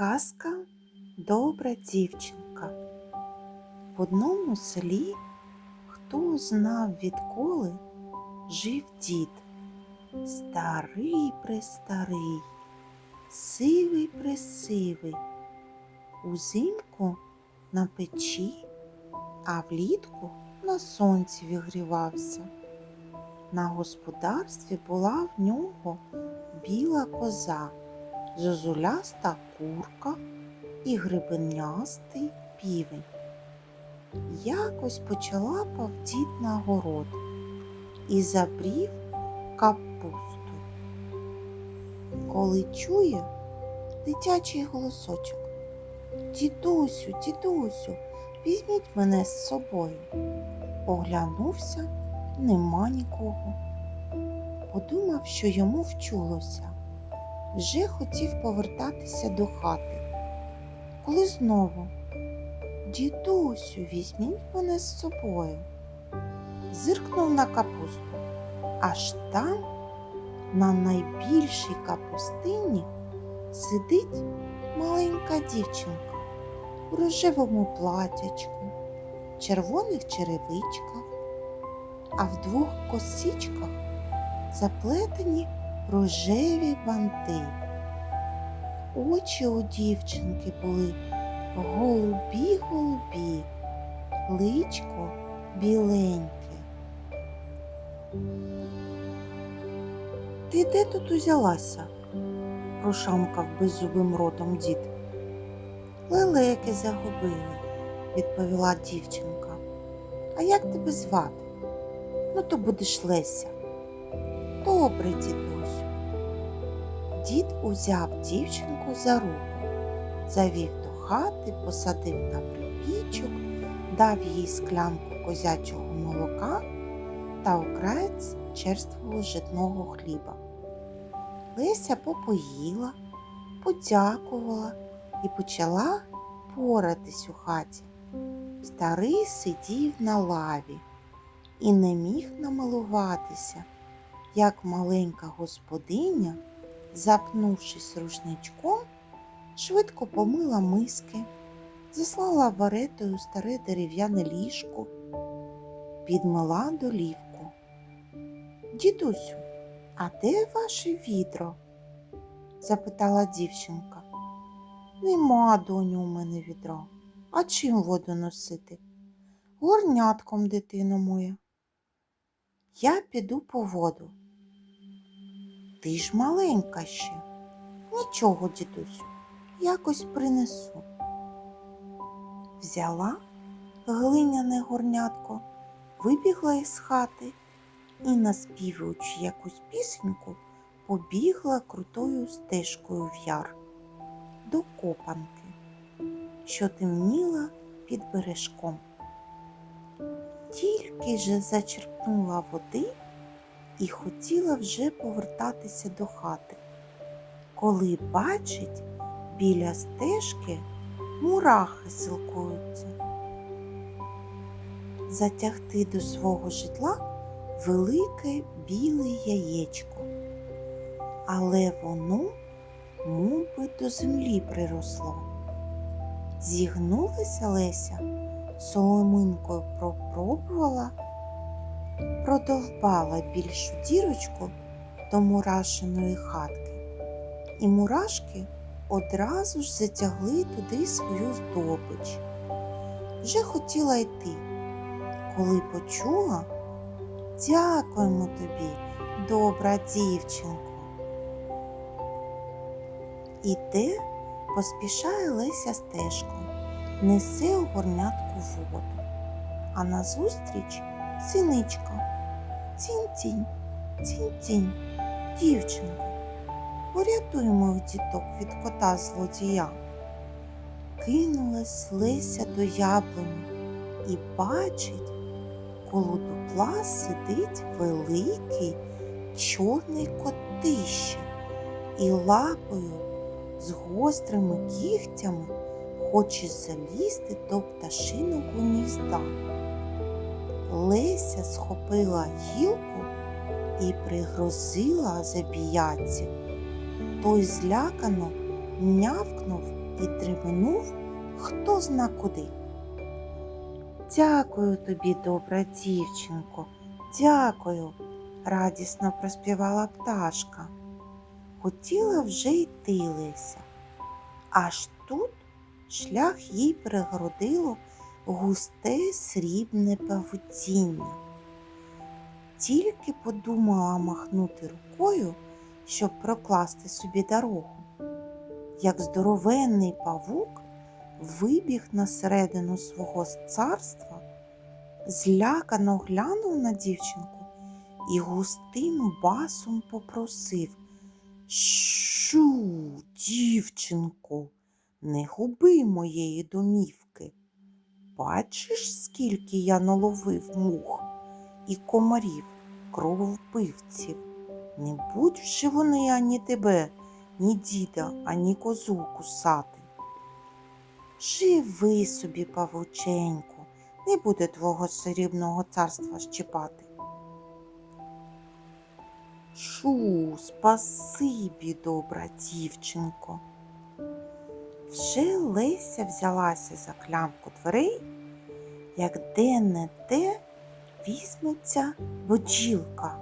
Казка Добра дівчинка. В одному селі, хто знав відколи, жив дід, старий престарий, сивий пресивий, узимку на печі, а влітку на сонці вигрівався. На господарстві була в нього біла коза зозуляста курка і грибенястий півень. Якось почала дід на город і забрів капусту. Коли чує дитячий голосочок Дідусю, дідусю, візьміть мене з собою. Оглянувся, нема нікого. Подумав, що йому вчулося вже хотів повертатися до хати. Коли знову, дідусю, візьміть мене з собою, зиркнув на капусту, аж там, на найбільшій капустині, сидить маленька дівчинка у рожевому платячку, червоних черевичках, а в двох косичках заплетені рожеві банти. Очі у дівчинки були голубі-голубі, личко біленьке. Ти де тут узялася? прошамкав беззубим ротом дід. Лелеки загубили, відповіла дівчинка. А як тебе звати? Ну, то будеш Леся. Добре, дідусю. Дід узяв дівчинку за руку, завів до хати, посадив на припічок, дав їй склянку козячого молока та окраєць черствого житного хліба. Леся попоїла, подякувала і почала поратись у хаті. Старий сидів на лаві і не міг намилуватися як маленька господиня, запнувшись рушничком, швидко помила миски, заслала варетою старе дерев'яне ліжко, підмила долівку. Дідусю, а де ваше відро? запитала дівчинка. Нема, доню, у мене відра. А чим воду носити? Горнятком, дитино моя. Я піду по воду. Ти ж маленька ще. Нічого, дідусю, якось принесу. Взяла глиняне горнятко, вибігла із хати і, наспівуючи якусь пісеньку, побігла крутою стежкою в яр до копанки, що темніла під бережком. Тільки же зачерпнула води і хотіла вже повертатися до хати, коли бачить біля стежки мурахи силкуються. Затягти до свого житла велике біле яєчко, але воно мовби до землі приросло. Зігнулася Леся, соломинкою пропробувала продовбала більшу дірочку до мурашиної хатки, і мурашки одразу ж затягли туди свою здобич. Вже хотіла йти, коли почула дякуємо тобі, добра дівчинко. Іде, поспішає Леся стежкою, несе у горнятку воду, а назустріч синичка. Цінь-цінь, цінь-цінь, дівчинко, порятуй моїх діток від кота злодія. Кинулась Леся до яблуні і бачить, коло дупла сидить великий чорний котище і лапою з гострими кігтями хоче залізти до пташиного гнізда. Леся схопила гілку і пригрозила забіяці. Той злякано нявкнув і тримнув хто зна куди. Дякую тобі, добра дівчинко, дякую, радісно проспівала пташка. Хотіла вже йти Леся. Аж тут шлях їй перегородило густе срібне павутіння. Тільки подумала махнути рукою, щоб прокласти собі дорогу, як здоровенний павук вибіг на середину свого царства, злякано глянув на дівчинку і густим басом попросив Шу, дівчинко, не губи моєї домівки. Бачиш, скільки я наловив мух і комарів, кровопивців. Не будь вже вони ані тебе, ні діда, ані козу кусати. Живи собі, павученьку, не буде твого срібного царства щепати. Шу, спасибі, добра дівчинко. Вже Леся взялася за клямку дверей, як де не де візьметься бджілка,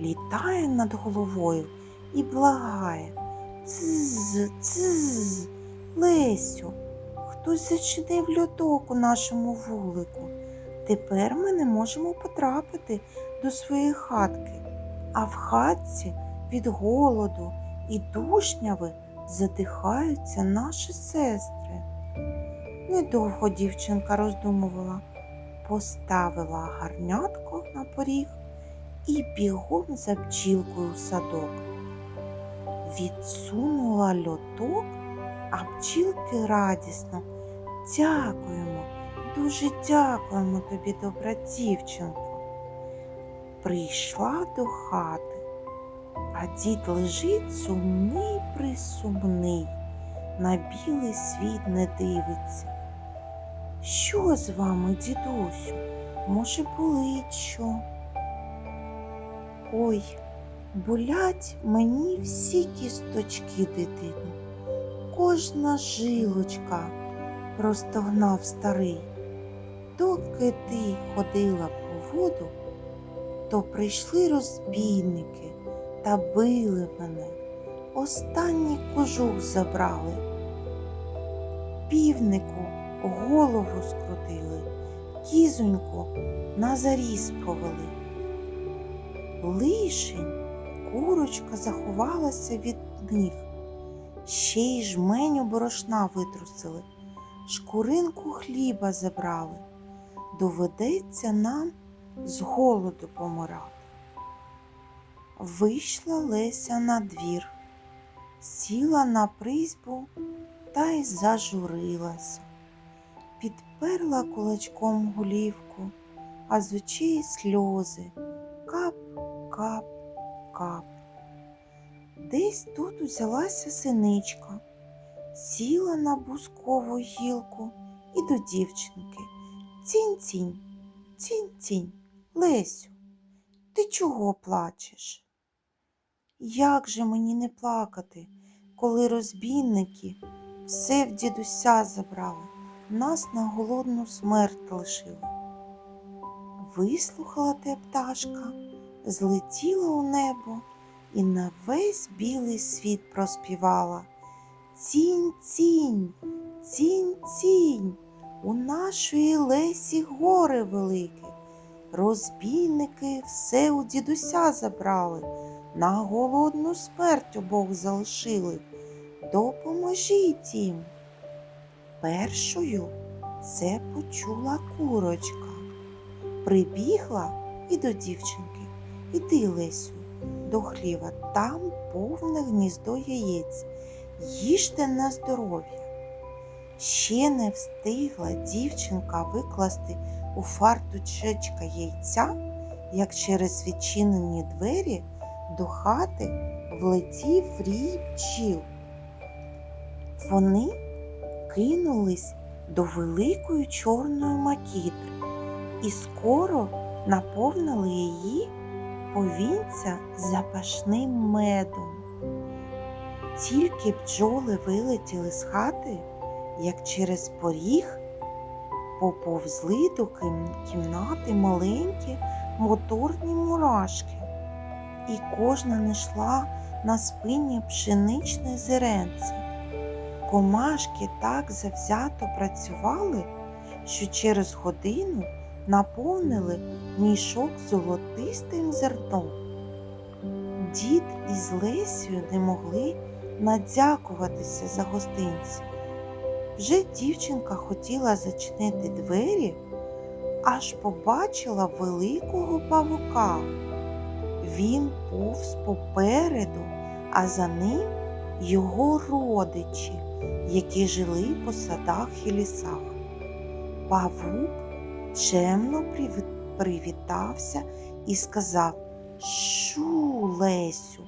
літає над головою і благає. Цз, цз, Лесю, хтось зачинив льоток у нашому вулику. Тепер ми не можемо потрапити до своєї хатки, а в хатці від голоду і душняви задихаються наші сестри. Недовго дівчинка роздумувала, поставила гарнятко на поріг і бігом за бджілкою в садок. Відсунула льоток, а бджілки радісно. Дякуємо, дуже дякуємо тобі, добра дівчинко. Прийшла до хати, а дід лежить сумний присумний, на білий світ не дивиться. Що з вами, дідусю? Може, болить що? Ой, болять мені всі кісточки дитини, кожна жилочка, простогнав старий. Доки ти ходила по воду, то прийшли розбійники та били мене, останній кожух забрали. Півнику голову скрутили, кізоньку на заріз повели. Лишень курочка заховалася від них, ще й жменю борошна витрусили, шкуринку хліба забрали. Доведеться нам з голоду помирати. Вийшла Леся на двір, сіла на призьбу та й зажурилася, підперла кулачком голівку, а з очей сльози кап, кап, кап. Десь тут узялася синичка, сіла на бускову гілку і до дівчинки. Цінь-цінь, цінь-цінь, Лесю, ти чого плачеш? Як же мені не плакати, коли розбійники все в дідуся забрали, нас на голодну смерть лишили? Вислухала те пташка, злетіла у небо і на весь білий світ проспівала. Цінь, цінь, цінь, цінь, у нашої Лесі горе велике. Розбійники все у дідуся забрали, на голодну смерть обох залишили. Допоможіть їм. Першою це почула курочка. Прибігла і до дівчинки. Іди, Лесю, до хліва, там повне гніздо яєць. Їжте на здоров'я. Ще не встигла дівчинка викласти у фартучечка яйця, як через відчинені двері до хати влетів рій бджіл. Вони кинулись до великої чорної макітри і скоро наповнили її повінця запашним медом. Тільки бджоли вилетіли з хати, як через поріг поповзли до кімнати маленькі моторні мурашки, і кожна несла на спині пшеничне зеренце. Комашки так завзято працювали, що через годину наповнили мішок золотистим зерном. Дід із Лесею не могли надякуватися за гостинці. Вже дівчинка хотіла зачинити двері, аж побачила великого павука. Він повз попереду, а за ним його родичі, які жили по садах і лісах. Павук чемно привітався і сказав Шу, Лесю,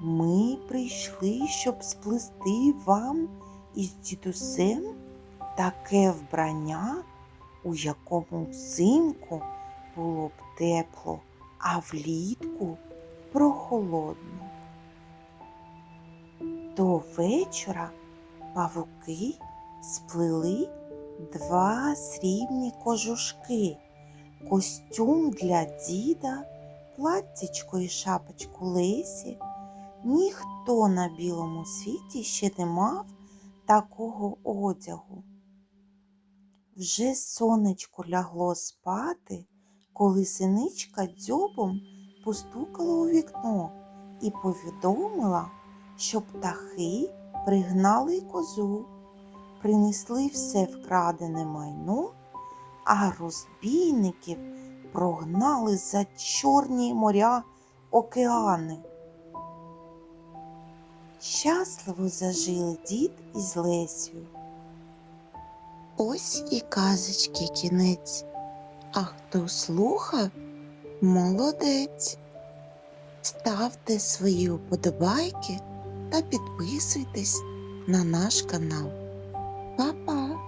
ми прийшли, щоб сплести вам із дідусем таке вбрання, у якому взимку було б тепло, а влітку прохолодно. До вечора павуки сплели два срібні кожушки, костюм для діда, платтячко і шапочку Лесі. Ніхто на білому світі ще не мав такого одягу. Вже сонечко лягло спати, коли синичка дзьобом постукала у вікно і повідомила, що птахи пригнали козу, принесли все вкрадене майно, а розбійників прогнали за чорні моря океани. Щасливо зажили дід із Лесею. Ось і казочки кінець. А хто слухав, молодець. Ставте свої вподобайки та підписуйтесь на наш канал. Па-па!